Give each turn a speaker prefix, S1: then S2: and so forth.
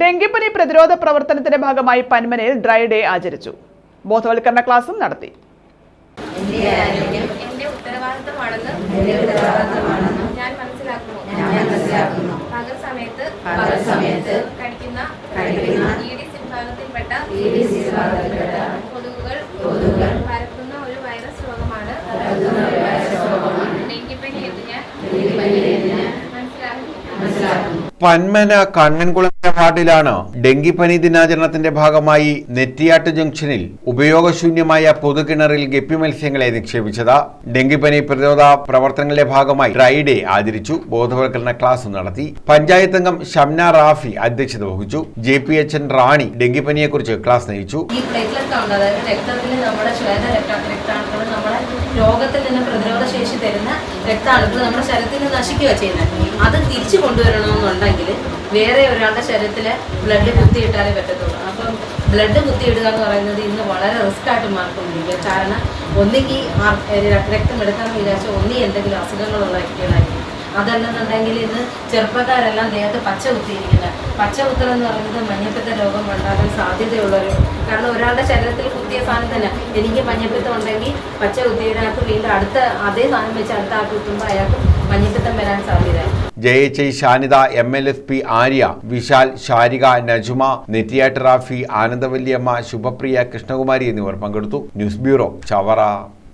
S1: ഡെങ്കിപ്പനി പ്രതിരോധ പ്രവർത്തനത്തിന്റെ ഭാഗമായി പന്മനയിൽ ഡ്രൈ ഡേ ആചരിച്ചു. ബോധവൽക്കരണ ക്ലാസും നടത്തി.
S2: എന്റെ
S3: പന്മന കണ്ണൻകുളങ്ങര വാർഡിലാണ് ഡെങ്കിപ്പനി ദിനാചരണത്തിന്റെ ഭാഗമായി നെറ്റിയാട്ട് ജംഗ്ഷനിൽ ഉപയോഗശൂന്യമായ പൊതുകിണറിൽ ഗപ്പി മത്സ്യങ്ങളെ നിക്ഷേപിച്ചത്. ഡെങ്കിപ്പനി പ്രതിരോധ പ്രവർത്തനങ്ങളുടെ ഭാഗമായി ഡ്രൈ ഡേ ആചരിച്ചു. ബോധവൽക്കരണ ക്ലാസ് നടത്തി. പഞ്ചായത്ത് അംഗം ഷംന റാഫി അധ്യക്ഷത വഹിച്ചു. J P H N Rani ഡെങ്കിപ്പനിയെക്കുറിച്ച് class നയിച്ചു.
S4: നമ്മുടെ രോഗത്തിൽ നിന്ന് പ്രതിരോധ ശേഷി തരുന്ന രക്താണുക്കൾ നമ്മുടെ ശരീരത്തിൽ നശിക്കുക ചെയ്യുന്നത്. അത് തിരിച്ചു കൊണ്ടുവരണമെന്നുണ്ടെങ്കിൽ വേറെ ഒരാളുടെ ശരീരത്തിൽ ബ്ലഡ് കുത്തിയിട്ടാലേ പറ്റത്തുള്ളൂ. അപ്പം ബ്ലഡ് കുത്തിയിടുക എന്ന് പറയുന്നത് ഇന്ന് വളരെ റിസ്ക് ആയിട്ട് മാറിക്കൊണ്ടിരിക്കുക കാരണം ഒന്നുകിൽ രക്തം എടുക്കാമെന്ന് വിചാരിച്ചാൽ ഒന്നി എന്തെങ്കിലും അസുഖങ്ങളുള്ള വ്യക്തികളായിരിക്കും. അതല്ലെന്നുണ്ടെങ്കിൽ ഇന്ന് ചെറുപ്പക്കാരെല്ലാം ദേഹത്ത് പച്ച കുത്തിയിരിക്കുന്നത്. പച്ച കുത്തൽ എന്ന് പറയുന്നത് മഞ്ഞപ്പിത്ത രോഗം ഉണ്ടാകാൻ സാധ്യതയുള്ളൊരു കാരണം ഒരാളുടെ ശരീരത്തിൽ കുത്തിയ സാധനം തന്നെ എനിക്ക് മഞ്ഞപ്പിത്തം ഉണ്ടെങ്കിൽ പച്ച കുത്തിയതിനകത്ത് വീണ്ടും അടുത്ത അതേ സാധനം വെച്ച് അടുത്ത ആൾക്ക് കുത്തുമ്പോൾ അയാൾക്ക് മഞ്ഞപ്പിത്തം വരാൻ സാധ്യത.
S3: J H I Shanida M L S P Arya Vishal Sharika Najuma Nettiyattu Rafi Anandavalliyamma Shubhapriya Krishnakumari എന്നിവർ പങ്കെടുത്തു. News bureau Chavara.